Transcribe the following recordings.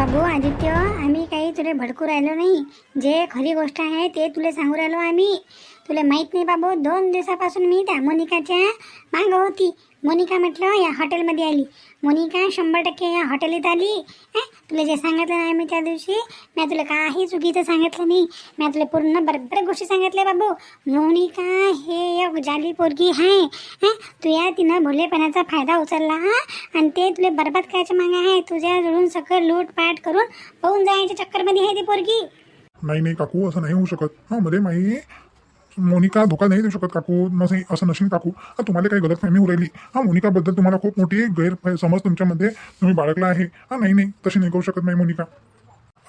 बाबू आदित्य. आम्ही काही तुला भडकू राहिलो नाही. जे खरी गोष्ट आहे ते तुला सांगू राहिलो आम्ही. तुला माहीत नाही बाबू दोन दिवसापासून मी त्या मोनिकाच्या मागं होती. मोनिका म्हटलं या हॉटेलमध्ये आली. मोनिका शंभर टक्के या हॉटेलीत आली. हं? तुला जे सांगितलं नाही मी त्या दिवशी मी तुला काही चुकीचं सांगितलं नाही. मी तुला पूर्ण बरोबर गोष्टी सांगितल्या बाबू. मोनिका हे एक जाली पोरगी आहे. हं? तू या तिनं भोलेपणाचा फायदा उचलला हा. आणि ते तुला बरबाद करायच्या मागे आहे. तुझ्याजवळून सगळं लूटपाट करून पाहून जायच्या चक्करमध्ये आहे ती पोरगी. नाही नाही काकू असं नाही होऊ शकत. हां मध्ये माई मोनिका धोका नाही देऊ शकत काकू. नसे असं नशीन काकू. हा तुम्हाला काही गलतफहमी होऊ राहिली हा मोनिकाबद्दल तुम्हाला खूप मोठी गैरसमज तुमच्यामध्ये. तुम्ही बाळगला आहे. हा नाही नाही. तशी नाही करू शकत नाही मोनिका.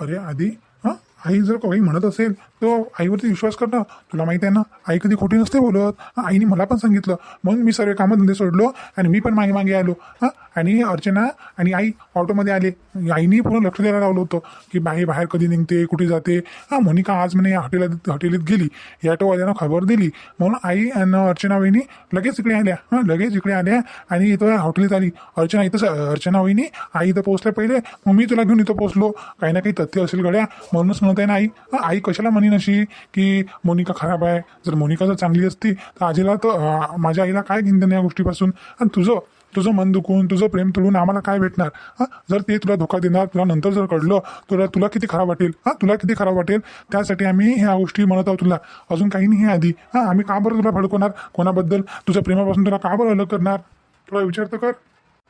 अरे आधी हां आई जर काही म्हणत असेल तर आईवरती विश्वास कर ना तुला माहिती आहे ना? आई कधी खोटी नसते बोलत. हां आईने मला पण सांगितलं. म्हणून मी सर्व कामधंदे सोडलो आणि मी पण मागे मागे आलो. हां आणि अर्चना आणि आई ऑटोमध्ये आले. आईने पूर्ण लक्ष द्यायला लावलं होतं की बाई बाहेर कधी निघते कुठे जाते? हां मोनिका आज म्हणे या हॉटेलात हॉटेलीत गेली. या ऑटोवाल्यानं खबर दिली. म्हणून आई आणि अर्चना वहिनी लगेच इकडे आल्या. हां लगेच इकडे आल्या आणि इथं हॉटेलीत आली. अर्चना इथं अर्चना वहिनी आई इथं पोहोचल्या पहिले. मग मी तुला घेऊन इथं पोहोचलो. काही ना काही तथ्य असेल गड्या. म्हणूनच म्हणत आहे ना आई. आई कशाला म्हणेन अशी की मोनिका खराब आहे? जर मोनिका जर चांगली असती तर आजीला तर माझ्या आईला काय घेणं या गोष्टीपासून? आणि तुझं तुझं मन दुखून तुझं प्रेम तुळून आम्हाला काय भेटणार? हां? जर ते तुला धोका देणार तुला नंतर जर कळलं तुला तुला किती खराब वाटेल? हां? तुला किती खराब वाटेल? त्यासाठी आम्ही ह्या गोष्टी म्हणत आहोत तुला. अजून काही नाही आधी. हां? आम्ही का बरं तुला भडकवणार? कोणाबद्दल? तुझ्या प्रेमापासून तुला का बरं अलग करणार? तुला विचार तर कर.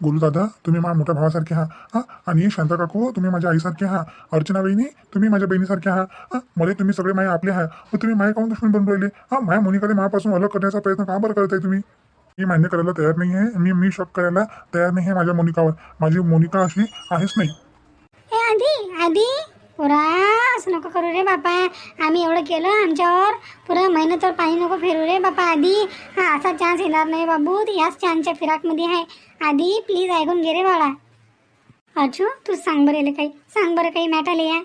गोलू दादा तुम्ही माझ्या मोठ्या भावासारखे आहात. हां? आणि शांता काकू तुम्ही माझ्या आईसारखे आहात. अर्चना बहिणी तुम्ही माझ्या बहिणीसारखे आहात. हां? मला तुम्ही सगळे माया आपले आहात. मग तुम्ही माया काऊन दुश्मन बनून राहिले? हां? माया मोनिकाला मायापासून अलग करण्याचा प्रयत्न का बरं करताय तुम्ही? मी मान्य करायला तयार नाही आहे. मी मी शक करायला तयार नाही आहे माझ्या मोनिकावर. माझी मोनिका अशी आहेच नाही. ए आधी आधी. पुरा असं नको करू रे बापा. आम्ही एवढं केलं आमच्यावर. पुरा मेहनतवर पाणी नको फिरू रे बापा आधी. हा असा चान्स येणार नाही बाबू. ती याच चान्सच्या फिराकमध्ये आहे. आधी प्लीज ऐकून घे रे बाळा. अर्जू तू सांग बरं काही. सांग बरं काही मॅटाले या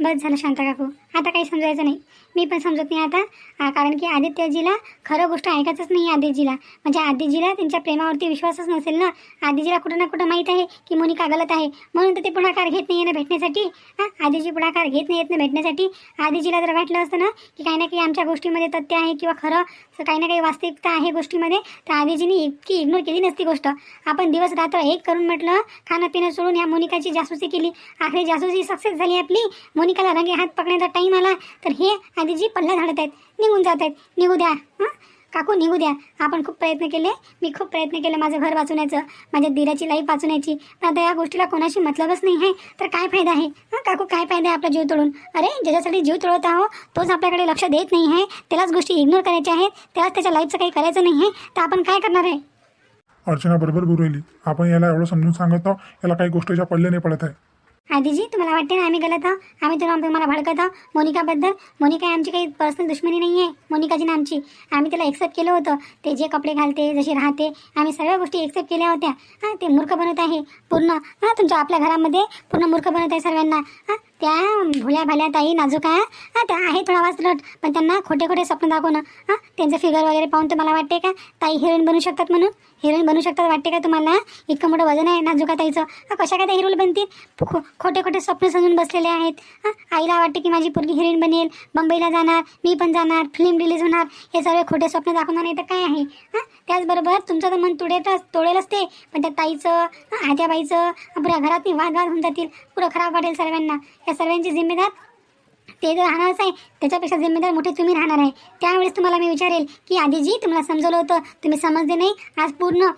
बस झालं शांता काकू. आता काही समजायचं नाही. मी पण समजत नाही आता. कारण की आदित्यजीला खरं गोष्ट ऐकायचंच नाही आदिजीला म्हणजे आदिजीला त्यांच्या प्रेमावरती विश्वासच नसेल ना. आदिजीला कुठं ना कुठं माहीत आहे की मोनिका गलत आहे. म्हणून तर ते पुढाकार घेत नाही ना भेटण्यासाठी. हां आदिजी पुढाकार घेत नाही येत ना भेटण्यासाठी. आदिजीला जर वाटलं असतं ना की काही ना काही आमच्या गोष्टीमध्ये तथ्य आहे किंवा खरं काही ना काही वास्तविकता आहे गोष्टीमध्ये तर आदिजीने इतकी इग्नोर केली नसती गोष्ट. आपण दिवस रात्र एक करून म्हटलं खाणं पिणं सोडून या मोनिकाची जासूसी केली. आखरी जासूसी सक्सेस झाली आपली. मोनिकाला रंगे हात पकडण्याचा टाईम आला तर हे आदिजी पल्ला झाडत आहेत. निघून जात आहेत. निघू द्या. हां? काकू निघू द्या. आपण खूप प्रयत्न केले. मी खूप प्रयत्न केले माझं घर वाचवण्याचं माझ्या दिराची लाईफ वाचवण्याची. पण आता या गोष्टीला कोणाशी मतलबच नाही आहे. तर काय फायदा आहे? हां काकू काय फायदा आहे आपला जीव तोडून? अरे ज्याच्यासाठी जीव तोडत आहो तोच आपल्याकडे लक्ष देत नाही आहे. त्यालाच गोष्टी इग्नोर करायच्या आहेत. त्यालाच त्याच्या लाईफचं काही करायचं नाही आहे. तर आपण काय करणार आहे? अर्चना बरोबर बोलू आपण याला एवढं समजून सांगत आहोत याला काही गोष्टीच्या पडले नाही पडत आहे. आधीजी तुम्हाला वाटते ना आम्ही गलत आहोत? आम्ही तुला तुम्हाला भडकत आहोत. मोनिकाबद्दल मोनिका आमची काही पर्सनल दुश्मनी नाही आहे मोनिकाची ना आमची. आम्ही त्याला एक्सेप्ट केलं होतं. ते जे कपडे घालते जशी राहते आम्ही सर्व गोष्टी एक्सेप्ट केल्या होत्या. हां ते मूर्ख बनवत आहे. पूर्ण हां तुमच्या आपल्या घरामध्ये पूर्ण मूर्ख बनवत आहे सर्वांना. हां त्या भोल्या भाल्या ताई नाजूक आहे. हां त्या आहे थोडा वाचलट पण त्यांना खोटे खोटे स्वप्न दाखवणं. हां त्यांचं फिगर वगैरे पाहून तुम्हाला वाटते का? ताई हिरोईन बनू शकतात म्हणून? हिरोईन बनू शकतात वाटते का तुम्हाला? इतकं मोठं वजन आहे नाजुका ताईचं कशा काय त्या हिरोईन बनतील? खो खोटे खोटे स्वप्न समजून बसलेले आहेत. हां आईला वाटते की माझी पोरगी हिरोईन बनेल. मुंबईला जाणार मी पण जाणार फिल्म रिलीज होणार. हे सर्व खोटे स्वप्न दाखवणार नाही तर काय आहे? हां त्याचबरोबर तुमचं तर मन तुडेतच तोडेलच ते. पण त्या ताईचं हां, पुऱ्या घरात वाद वाद होऊन जातील. पुरं खराब वाटेल सर्वांना. या सर्वांची जिम्मेदार ते जर राहणारच आहे त्याच्यापेक्षा जिम्मेदार मोठे तुम्ही राहणार आहे. त्यावेळेस तुम्हाला मी विचारेल की आधीजी तुम्हाला समजवलं होतं तुम्ही समजले नाही. आज पूर्ण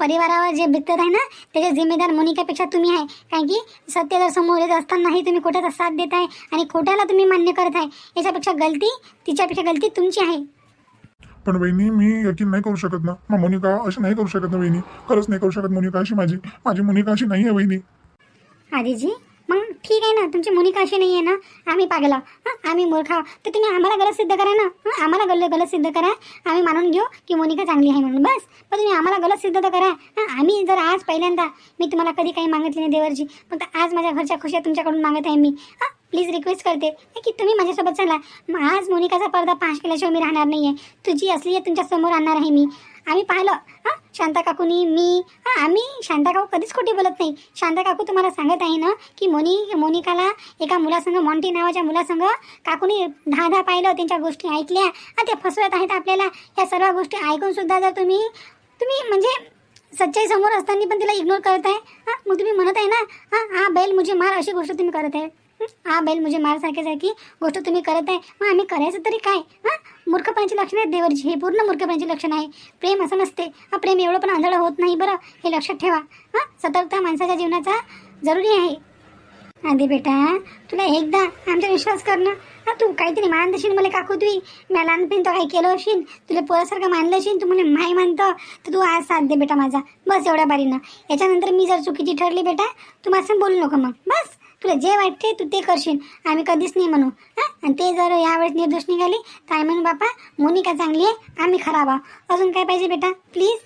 परिवारावर जे बितत आहे ना त्याचे जिम्मेदार मोनिकापेक्षा तुम्ही आहे. कारण की सत्य जर समोर येत असतानाही तुम्ही खोट्याचा साथ देत आहे आणि खोट्याला तुम्ही मान्य करत आहे. याच्यापेक्षा गलती तिच्यापेक्षा गलती तुमची आहे. पण वहिनी मी यकीन नाही करू शकत ना. मग मोनिका अशी नाही करू शकत ना वहिनी. खरंच नाही करू शकत मोनिका अशी माझी. माझी मोनिका अशी नाही आहे वहिनी. आधीजी मग ठीक आहे ना तुमची मुनिका अशी नाही आहे ना? आम्ही पागला हां आम्ही मूर्खा तर तुम्ही आम्हाला गलत सिद्ध करा ना. हां आम्हाला गल गलत सिद्ध करा. आम्ही मानून घेऊ की मोनिका चांगली आहे म्हणून. बस. पण तुम्ही आम्हाला गलत सिद्ध तर करा. हां आम्ही जर आज पहिल्यांदा मी तुम्हाला कधी काही मागितले नाही देवरजी पण आज माझ्या घरच्या खुशा तुमच्याकडून मागत आहे मी. हां प्लीज रिक्वेस्ट करते. की तुम्ही माझ्यासोबत चला. आज मोनिकाचा पडदा पाश केल्याशिवाय मी राहणार नाही आहे तुझी असली आहे तुमच्यासमोर आणणार आहे मी. आम्ही पाहिलं. हां शांता काकूनी मी. हां आम्ही शांता काकू कधीच खोटी बोलत नाही. शांता काकू तुम्हाला सांगत आहे ना की मोनी मोनिकाला एका मुलासंग मॉन्टी नावाच्या मुलासंग काकूनी दहा दहा पाहिलं त्यांच्या गोष्टी ऐकल्या. आणि त्या फसवत आहेत आपल्याला. या सर्व गोष्टी ऐकून सुद्धा जर तुम्ही तुम्ही म्हणजे सच्चाई समोर असताना पण तिला इग्नोर करत आहे हां मग तुम्ही म्हणत आहे ना हां हा बैल मुझे मार अशी गोष्ट तुम्ही करत आहे. हा बैल म्हणजे मार सारखी गोष्ट तुम्ही करत आहे. मग आम्ही करायचं तरी काय? हां? मूर्खपणाची लक्षणं आहेत देवरची हे पूर्ण मूर्खपणाची लक्षण आहे. प्रेम असं नसते. हा प्रेम एवढं पण आंधळं होत नाही बरं. हे लक्षात ठेवा. हां? सतर्कता माणसाच्या जीवनाचा जरुरी आहे. आधी बेटा तुला एकदा आमचा विश्वास कर ना. हा तू काहीतरी मान देशील मला काकू तुई. मी लहानपणी तो काही केलं असेल तुला पोरासारखं मानलं असेल तू मला माही मानतं. तर तू आज साथ दे बेटा माझा. बस एवढ्या बारीनं. याच्यानंतर मी जर चुकीची ठरली बेटा तू माझं बोलू नको मग. बस. तुला जे वाटते तू ते करशील. आम्ही कधीच नाही म्हणू. हां? आणि ते जर यावेळेस निर्दोष निघाली तर आम्ही म्हणू बापा मोनिका चांगली आहे आम्ही खराब आहोत. अजून काय पाहिजे बेटा? प्लीज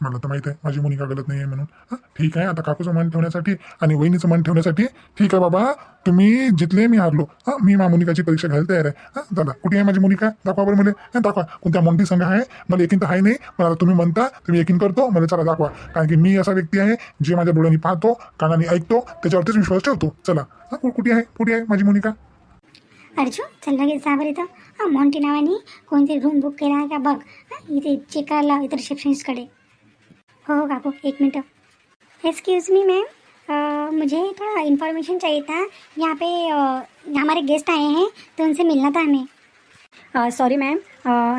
मला तर माहीत आहे माझी मुनिका गलत नाही आहे म्हणून. हा ठीक आहे आता काकूचं मन ठेवण्यासाठी आणि वहिनीचं मन ठेवण्यासाठी ठीक आहे बाबा तुम्ही जितले मी हारलो. हां मी मा मुनिकाची परीक्षा घ्यायला तयार आहे. हा दादा कुठे आहे माझी मुनिका दाखवा बरं मला. दाखवा. कोणत्या मोठी संघ आहे? मला एकीन तर आहे नाही पण आता तुम्ही म्हणता तुम्ही एकीन करतो मला चला दाखवा. कारण की मी असा व्यक्ती आहे जे माझ्या डोळ्यांनी पाहतो कानाने ऐकतो त्याच्यावरतीच विश्वास ठेवतो. चला. हां कुठे आहे? कुठे आहे माझी मुनिका अर्जू चल लगेच जा बरं इथं. हां मॉन्टी नावाने कोणती रूम बुक केला आहे का? बघ. इथे चेक करायला इतर इथं रिसेप्शनिस्टकडे हो हो काकू एक मिनट। एक्सक्यूज़ मी मैम मुझे थोड़ा इन्फॉर्मेशन चाहिए था। यहाँ पे हमारे गेस्ट आए हैं तो उनसे मिलना था हमें। सॉरी मैम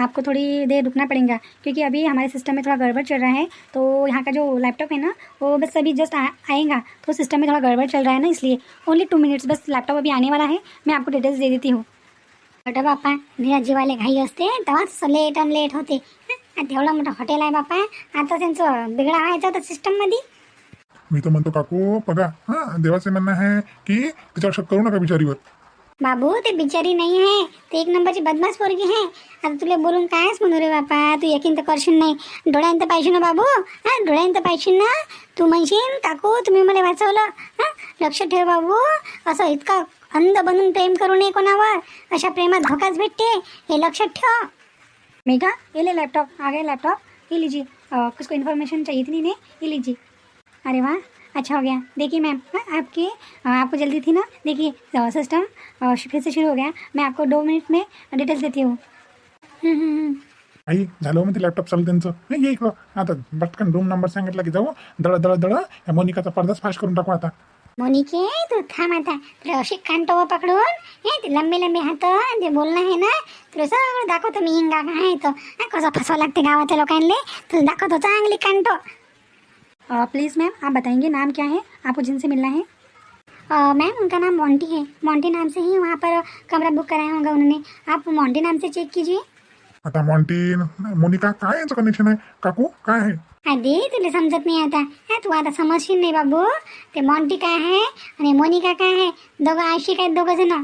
आपको थोड़ी देर रुकना पड़ेगा क्योंकि अभी हमारे सिस्टम में थोड़ा गड़बड़ चल रहा है। तो यहाँ का जो लैपटॉप है ना वो बस अभी जस्ट आएगा। तो सिस्टम में थोड़ा गड़बड़ चल रहा है ना इसलिए ओनली टू मिनट्स बस लैपटॉप अभी आने वाला है। मैं आपको डिटेल्स दे देती हूँ। अटं बापा वाले घाई असते तेव्हाच लेट आणि लेट होते हं? आता एवढं मोठं हॉटेल आहे बापा. आता त्यांचं बिघडा व्हायचं होतं सिस्टममध्ये मी तर म्हणतो काकू बघा हा देवाचे म्हणणं आहे की त्याच्यावर शक करू नका बिचारीवर. बाबू ते बिचारी नाही आहे. ते एक नंबरची बदमाश पोरगी आहे. आता तुला बोलून कायच म्हणू रे बापा? तू यकीन तर करशील नाही. डोळ्यांत पाहिजे ना बाबू? हा डोळ्यांत पाहिजे ना? तू म्हणशील काकू तुम्ही मला वाचवलं. हा लक्ष ठेव बाबू. असं इतका अंध बनून प्रेम करू नये कोणावर. अशा प्रेमात धोकाच भेटते. हे लक्षात ठेव. मेघा, ये ले लैपटॉप आ गया लैपटॉप ये लीजिए। कुछ को इन्फॉर्मेशन चाहिए थी नहीं ये लीजिए। अरे वाह अच्छा हो गया। देखिए मैम आपके आपको जल्दी थी ना? देखिए सिस्टम फिर से शुरू हो गया। मैं आपको दो मिनट में डिटेल्स देती हूँ. आई झालं मग ते लॅपटॉप ये रूम नंबर सांगितला की जाऊ दळ दळ दळ मोनिकाचा पडदाच फाश करून टाकू आता मोनिके तू थांब आता. तुला अशी कांटो पकडून हे ते लंबे लंबे हात आणि ते बोलणं आहे ना तुला सगळं दाखवतो मी हिंगा काय आहे तो. हा, कसं फसवा लागते गावाच्या लोकांना तुला दाखवतो चांगली कांटो प्लीज़ मैम आप बताएँगे नाम क्या है? आपको जिनसे मिलना है? मैम उनका नाम मोंटी है. मोंटी नाम से ही वहाँ पर कमरा बुक कराया होगा उन्होंने. आप मोंटी नाम से चेक कीजिए. आता मॉन्टी मोनिका काय यांचं कनेक्शन आहे? काकू काय आहे? आधी तुला समजत नाही आता. हा तू आता समजशील नाही बाबू. ते मोंटी काय आहे आणि मोनिका काय आहे? दोघं आशी काय दोघं जण.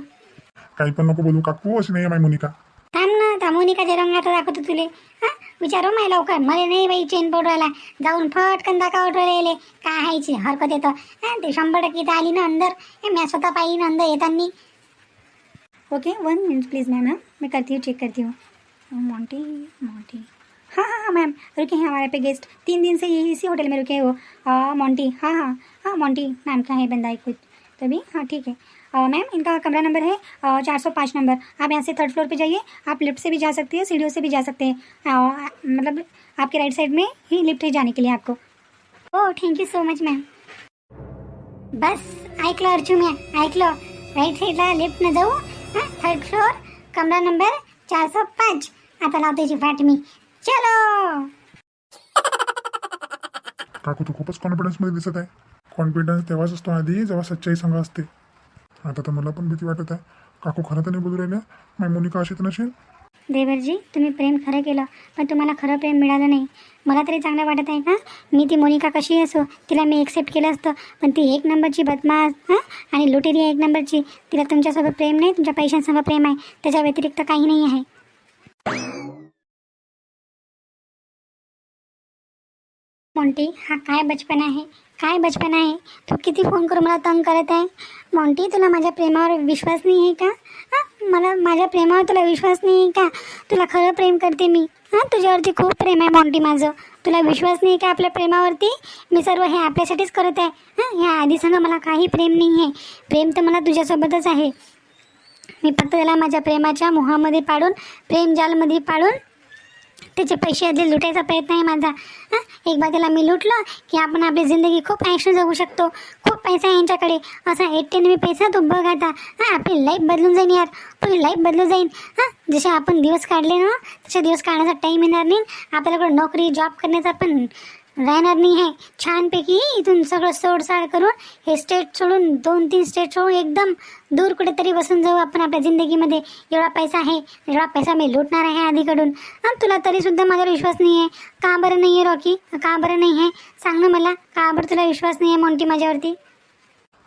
काही पण नको बोलू काकू अशी नाही आहे माय मोनिका. थांब ना त्या मोनिकाच्या रंगात दाखवतो तुले. हा विचारू माय लवकर. मला नाही बाई चेन पडवायला जाऊन फटकन दाखवत राहिले काय हायची हरकत येतं हा ते शंभर टक्के इथं आली ना अंदर. हे मी स्वतः पाहिली ना अंदर येतानी. Okay one minute please ma'am मैं करती हूँ चेक करती हूँ. मोंटी मोंटी हाँ हाँ हाँ मैम रुके हैं हमारे पे गेस्ट तीन दिन से यही इसी होटल में रुके हैं। वो मोंटी हाँ हाँ. हाँ मोंटी नाम का है बंदा? कुछ तभी? हाँ ठीक है। मैम इनका कमरा नंबर है चार सौ पाँच नंबर आप यहाँ से थर्ड फ्लोर पे जाइए। आप लिफ्ट से भी जा सकते हैं, सीढ़ियों से भी जा सकते हैं। मतलब आपके राइट साइड में ही लिफ्ट है जाने के लिए आपको। हो यू सो मच मॅम बस ऐकलं अर्जू मी ऐकलं राईट साईडला लिफ्टनं जाऊ। हाँ थर्ड फ्लोअर कमरा नंबर चारशे पाच. आता लावते याची फॅट मी. चलो! काकू तू खूपच कॉन्फिडन्समध्ये दिसत आहे. कॉन्फिडन्स तेव्हाच असतो आधी जेव्हा सच्चाई संघ असते. आता तर मला पण भीती वाटत आहे. काकू खरं तर नाही बोलू राहिल्या? माय मोनिका अशी तर नसेल? देवरजी तुम्ही प्रेम खरं केलं पण तुम्हाला खरं प्रेम मिळालं नाही. मला तरी चांगलं वाटत आहे का मी ती मोनिका कशी असो तिला मी एक्सेप्ट केलं असतं पण ती एक नंबरची बदमाश हां? आणि लुटेरी आहे एक नंबरची तिला तुमच्यासोबत प्रेम नाही तुमच्या पैशांसोबत प्रेम आहे त्याच्या व्यतिरिक्त काही नाही आहे. मोंटी हा काय बचपन आहे? काय बचपन आहे? तू किती फोन करून मला तंग करत आहे? मॉन्टी तुला माझ्या प्रेमावर विश्वास नाही आहे का? हां? मला माझ्या प्रेमावर तुला विश्वास नाही आहे का? तुला खरं प्रेम करते मी. हां? तुझ्यावरती खूप प्रेम आहे मॉन्टी माझं. तुला विश्वास नाही का आपल्या प्रेमावरती? मी सर्व हे आपल्यासाठीच करत आहे. हां? ह्या आधी सांगा मला काही प्रेम नाही आहे प्रेम तर मला तुझ्यासोबतच आहे. मी फक्त त्याला माझ्या प्रेमाच्या मोहामध्ये पाडून प्रेमजालमध्ये पाडून त्याचे पैसे आधी लुटायचा प्रयत्न आहे माझा. हां? एक बार त्याला मी लुटलो की आपण आपली जिंदगी खूप आयुष्य जगू शकतो. खूप पैसा आहे यांच्याकडे. असा एकट्याने मी पैसा तू बघ आता. हां? आपली लाईफ बदलून जाईन यार. पुढे लाईफ बदलून जाईन. हां? जसे आपण दिवस काढले ना तसे दिवस काढण्याचा टाईम येणार नाही. आपल्याकडे नोकरी जॉब करण्याचा पण राहणार नाही आहे छानपैकी इथून सगळं सोडसाड करून हे स्टेट सोडून दोन तीन स्टेट सोडून एकदम दूर कुठेतरी बसून जाऊ आपण आपल्या जिंदगीमध्ये. एवढा पैसा आहे एवढा पैसा मी लुटणार आहे आधीकडून. आणि तुला तरीसुद्धा माझ्यावर विश्वास नाही आहे का बरं नाही आहे रॉकी? का बरं नाही आहे सांग ना मला. का बरं तुला विश्वास नाही आहे मोंटी माझ्यावरती?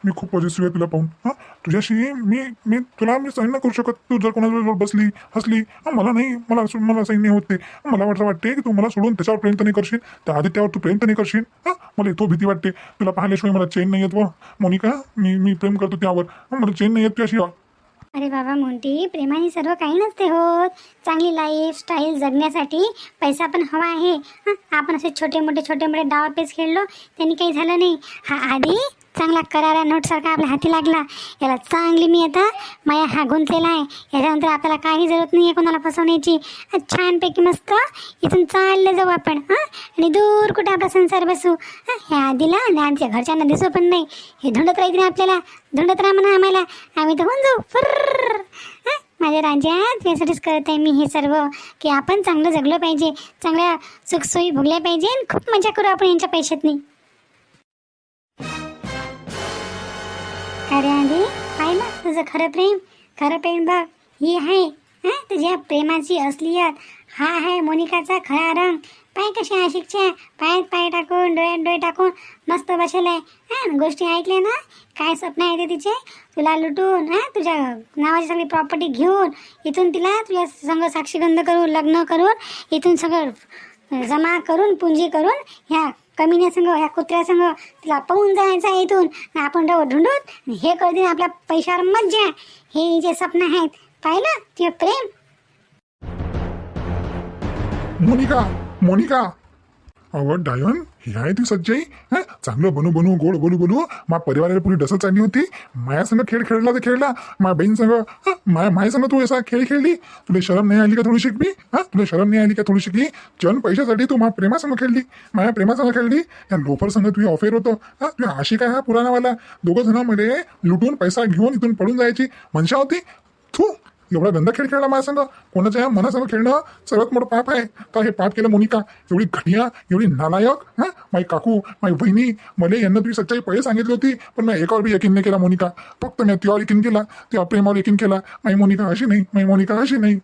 मी खूप पॉझिटिव्ह आहे तुला पाहून. हां तुझ्याशी मी मी तुला मी सहन नाही करू शकत. तू जर कोणाजवळ बसली हसली हां मला नाही मला असं- मला सहन नाही होत मला वाटतं वाटते की तू मला सोडून त्याच्यावर प्रेम तर नाही करशील. त्या आदित्यावर तू प्रेम तर नाही करशील. हां मला तो भीती वाटते. तुला पाहिल्याशिवाय मला चेन नाही येत व. मोनिका मी मी प्रेम करतो त्यावर. मला चेन नाही येत तुझ्याशी अरे बाबा मोंटी प्रेमाने सर्व काही नसते होत. चांगली लाईफ स्टाईल जगण्यासाठी पैसा पण हवा आहे. आपण असे छोटे मोठे छोटे मोठे डावापेच खेळलो त्यांनी काही झालं नाही. हा आधी चांगला करारा नोटसारखा आपल्या हाती लागला. याला चांगली मी आता माया हा गुंतलेला आहे. याच्यानंतर आपल्याला काही जरूरत नाही आहे कोणाला फसवण्याची. छानपैकी मस्त इथून चाललं जाऊ आपण हां? आणि दूर कुठे आपला संसार बसू? हां? ह्या आधीला आणि आमच्या घरच्यांना दिसू पण नाही. हे धुंडत राहतील आपल्याला. धुंडत राहा म्हणा आम्हाला. आम्ही तर होऊन जाऊ. फर्र. हां? माझ्या राज्यात यासाठीच करत आहे मी हे सर्व. की आपण चांगलं जगलं पाहिजे. चांगल्या सुखसोयी भोगल्या पाहिजे आणि खूप मजा करू आपण यांच्या पैशातनी. अरे आधी पाहिलं तुझं खरं प्रेम. खरं प्रेम बघ ही आहे हा? तुझ्या प्रेमाची असलियत. हा आहे मोनिकाचा खरा रंग. पाय कशा आशिकच्या पायात पाय टाकून डोळ्यात डोळे टाकून मस्त बसेल आहे हां गोष्टी ऐकल्या ना? काय स्वप्न आहे ते तिचे? तुला लुटून हां? तुझ्या नावाची सगळी प्रॉपर्टी घेऊन इथून तिला तुझ्या संग साक्षीगंध करून लग्न करून इथून सगळं जमा करून पुंजी करून ह्या कमीने संग ह्या कुत्र्या संग तिला पाहून जायचं आहे इथून. आपण डोळ ढुंडूत हे करतील आपल्या पैशावर मज्जा हे जे स्वप्न आहेत पाहिलं? ते प्रेम. मोनिका मोनिका अवं डायन ही आहे ती सज्जाई चांगलं बनू बनू गोड बोलू बोलू. मा परिवाराला पुरी डसत चालली होती. माया संग खेळ खेळला तर खेळला. मा बहीण संग माया माया संग तू असा खेळ खेळली? तुला शरम नाही आली का थोडी शिकली हा? तुला शरम नाही आली का थोडी शिकली चल पैशासाठी तू मा प्रेमासंग खेळली. माया प्रेमासंग खेळली. या लोफर संग तुझी ऑफेर होतो. हा? तुझ्या आशिक आहे हा पुराणावाला? दोघं जणांमध्ये लुटून पैसा घेऊन इथून पडून जायची मनशा होती. तू एवढा गंदा खेळ खेळला माझ्या संग? कोणाच्या या मनासंग खेळणं? सर्वात मोठं पाप आहे. का हे पाप केलं मोनिका? एवढी घटिया एवढी नालायक हा? माई काकू माई बहिणी मला यांना तुम्ही सच्चाई पहिले सांगितली होती पण मी एकावर बी यकीन नाही केला मोनिका. फक्त मी तुझ्यावर यकीन केला. त्या प्रेमावर यकीन केला. माई मोनिका अशी नाही माई मोनिका अशी नाही.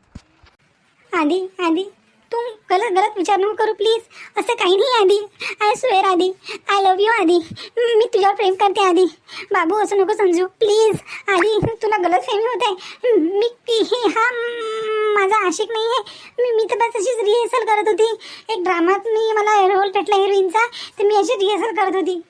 आधी आधी. तू गलत गलत विचार नको करू प्लीज असं काही नाही आधी. आय स्वेअर आधी. आय लव्ह यू आधी. मी तुझ्यावर प्रेम करते आधी. बाबू असं नको समजू. प्लीज आधी तुला गलत फेमी होत आहे. मी हे हा माझा आशिक नाही आहे. मी मी तर बस अशीच रिहर्सल करत होती. एक ड्रामात मी मला रोल भेटला हिरोईनचा तर मी अशी रिहर्सल करत होती.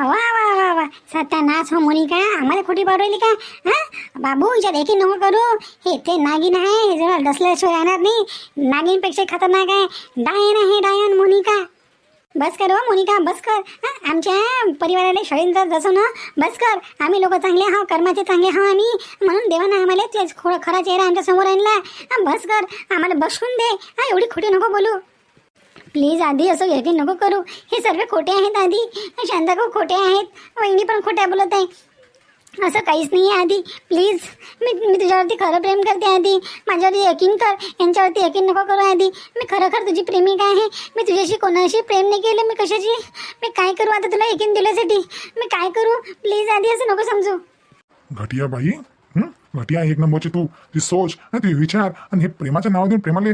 वा वा वा वा. सत्यानाश हो मोनिका. आम्हाला खोटी पाठवली का? हा? बाबू हिच्यात एकी नको करू. हे ते नागिन आहे. हे जरा डसल्याशिवाय येणार नाही. नागिनपेक्षा खतरनाक आहे. डायन आहे डायन मोनिका. बस कर हो मोनिका बस कर. हा आमच्या परिवाराला षडयंत्र जसं ना बस कर. आम्ही लोक चांगले आहो कर्माचे चांगले आहो आम्ही. म्हणून देवानं आम्हाला तेच खो खरा चेहरा आमच्यासमोर आणला. बस कर. आम्हाला बसवून दे. हा एवढी खोटी नको बोलू. प्लीज आधी असं यकीन नको करू. हे सर्व खोटे आहेत आधी. शांता खूप खोटे आहेत. वहिनी पण खोट्या बोलत आहे. असं काहीच नाही आहे आधी. प्लीज मी मी तुझ्यावरती खरं प्रेम करते आधी. माझ्यावरती यकीन कर. यांच्यावरती यकीन नको करू आधी. मी खरोखर तुझी प्रेमिका आहे. मी तुझ्याशी कोणाशी प्रेम नाही केलं. मी कशाची मी काय करू आता तुला यकीन दिल्यासाठी? मी काय करू? प्लीज आधी असं नको समजू. घटिया बाई. घटिया एक नंबरची तू. ती सोच आणि ते विचार. आणि हे प्रेमाचं नाव देऊन प्रेमाला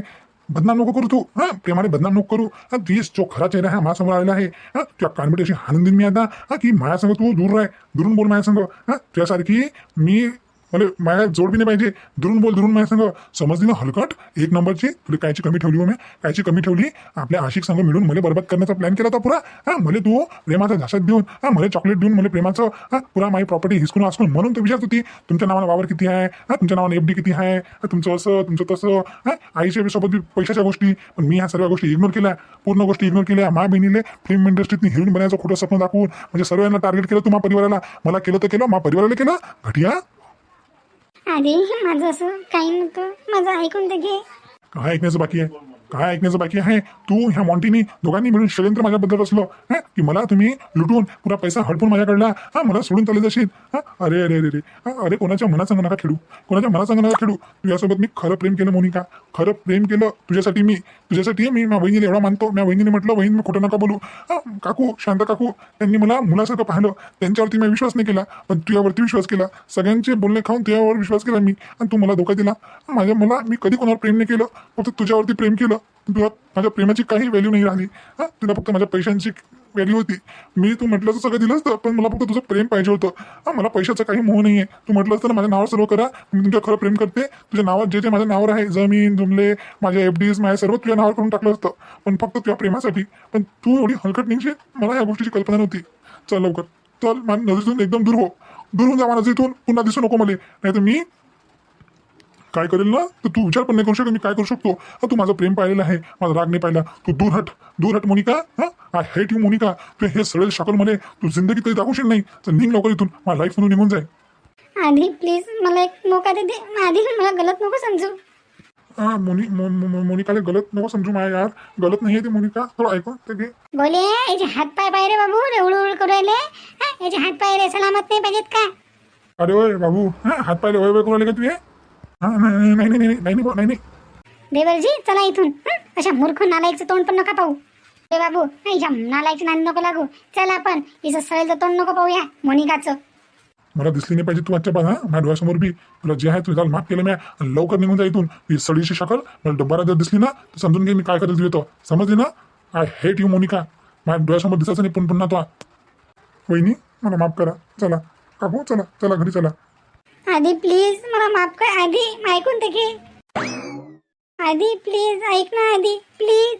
बदनाम नको करू तू. हा प्रेमाने बदनाम नको करू. हा तुझी जो खरा चेहरा आहे माझ्यासमोर आलेला आहे. हा तुझ्या कानबिटी अशी हाणून देईन मी आता. हा की माझ्यासंग तू दूर राह. दुरून बोल माझ्यासंग हा तुझ्यासारखी मी मला माझ्या जोड बी नाही पाहिजे. दुरून बोल दुरून माझ्या संग. समजली ना हलकट? एक नंबरची. तुला कायची कमी ठेवली हो मी? कायची कमी ठेवली? आपल्या आशिक संघ मिळून मला बरबाद करण्याचा प्लॅन केला होता पुरा. हा मला तू प्रेमाचा झासात देऊन हा मला चॉकलेट देऊन मला प्रेमाचं हा पुरा माझी प्रॉपर्टी हिसकून हासकून म्हणून तू विचारत होती तुमच्या नावानं वावर किती आहे? हा तुमच्या नावानं एफ डी किती आहे? तुमचं असं तुमचं तसं. हा आईच्या सोबत पैशाच्या गोष्टी. पण मी ह्या सर्व गोष्टी इग्नोर केल्या. पूर्ण गोष्टी इग्नोर केल्या. मा बहिणीने फिल्म इंडस्ट्रीतून हिरोईन बनायचं खोटं स्वप्न दाखवून. म्हणजे सर्वांना टार्गेट केलं तुम्हा परिवाराला. मला केलं तर केलं मा परिवाराला केलं. घटिया. अरे माझं असं काही नव्हतं. माझं ऐकून तर घे. काय ऐकण्याचं बाकी आहे? काय ऐकण्याचं बाकी आहे? तू ह्या मॉन्टीनी दोघांनी मिळून षडयंत्र माझ्याबद्दल असलं हा? की मला तुम्ही लुटून पुरा पैसा हडपून माझ्याकडला हा? मला सोडून चालले जाशील हा? अरे अरे अरे अरे. अरे कोणाच्या मनासंग नका खेळू कोणाच्या मनासंग नका खेळू तुझ्यासोबत मी खरं प्रेम केलं मोनिका. खरं प्रेम केलं तुझ्यासाठी मी. तुझ्यासाठी मी माझ्या वहिनीला एवढा मानतो. माझ्या बहिणीने म्हटलं बहीण मी खोटं नका बोलू. हा? काकू शांत काकू. त्यांनी मला मुलासारखं पाहिलं. त्यांच्यावरती मी विश्वास नाही केला पण तुझ्यावरती विश्वास केला. सगळ्यांचे बोलणे खाऊन तुझ्यावर विश्वास केला मी. आणि तू मला धोका दिला. माझ्या मला मी कधी कोणावर प्रेम नाही केलं. फक्त तुझ्यावरती प्रेम केलं. तुला माझ्या प्रेमाची काही व्हॅल्यू नाही राहिली. हां तुला फक्त माझ्या पैशांची व्हॅल्यू होती. मी तू म्हटलं तर सगळं दिलंच तर पण मला फक्त तुझं प्रेम पाहिजे होतं. हां मला पैशाचं काही मोह नाही आहे तू म्हटलं तर माझ्या नावावर सर्व करा. मी तुमच्या खरं प्रेम करते. तुझ्या नावात जे जे माझ्या नावावर आहे जमीन जुमले माझ्या एफ डीज माझ्या सर्व तुझ्या नावावर करून टाकलं असतं. पण फक्त तुझ्या प्रेमासाठी. पण तू एवढी हलकट निघशील मला या गोष्टीची कल्पना नव्हती. चल लवकर. चल माझ्या नजरेतून एकदम दूर हो. दूर होऊन जा माझ्या नजरेतून. पुन्हा दिसू नको मला. नाही तर मी काय करेल ना? तर तू विचार पण नाही करू शकत मी काय करू शकतो? हा तू माझं प्रेम पाहिलेलं आहे माझा राग नाही पाहिला. तू दूर हट दूर हट मोनिका हा? I hate you Monica. तू हे सगळे शकलमध्ये तू जिंदगी कधी दाखवशील नाही. तर निघ लवकर इथून माझ्या लाईफ म्हणून निघून जाय. आधी प्लीज मला एक मोका दे दे. आधी मला गलत नको समजू. हा मोनी मो- मो- मो- मोनिकाला गलत नको समजू माझ्या यार. गलत नाही आहे ते मोनिका. थोडं ऐकून ते घे. बोले याचे हात पाय पाय रे बाबू एवढं उळ करू राहिले. हा, याचे हात पाय रे सलामत नाही पाहिजेत का? अरे ओय बाबू. हा हात पाहिले वय वय करून आले का तू हा? नाही नाही देवरजी चला इथून. अशा मूर्ख नालायकचं तोंड पण नका पाहू. ए बाबू नाही जाम नालायक नाही नको लागू. चल आपण हिचं सळेचं तोंड नको पाहू या मोनिकाचं मला दिसली नाही पाहिजे तू आजच्या पाहा माझ्या डोळ्यासमोर बी. तुला जे आहे तुझ्या माफ केलं मी. लवकर निघून जा इथून. ही सडीची शकल मला डब्बारा जर दिसली ना तर समजून घे मी काय करत येतो. समजली ना? I hate you Monica. माझ्या डोळ्यासमोर दिसायचं नाही पण पुन्हा तो. वहिनी मला माफ करा. चला. काकू चला. चला घरी चला. आधी प्लीज मला माफ कर. आधी ऐकून ते घे आधी प्लीज ऐक ना आधी. प्लीज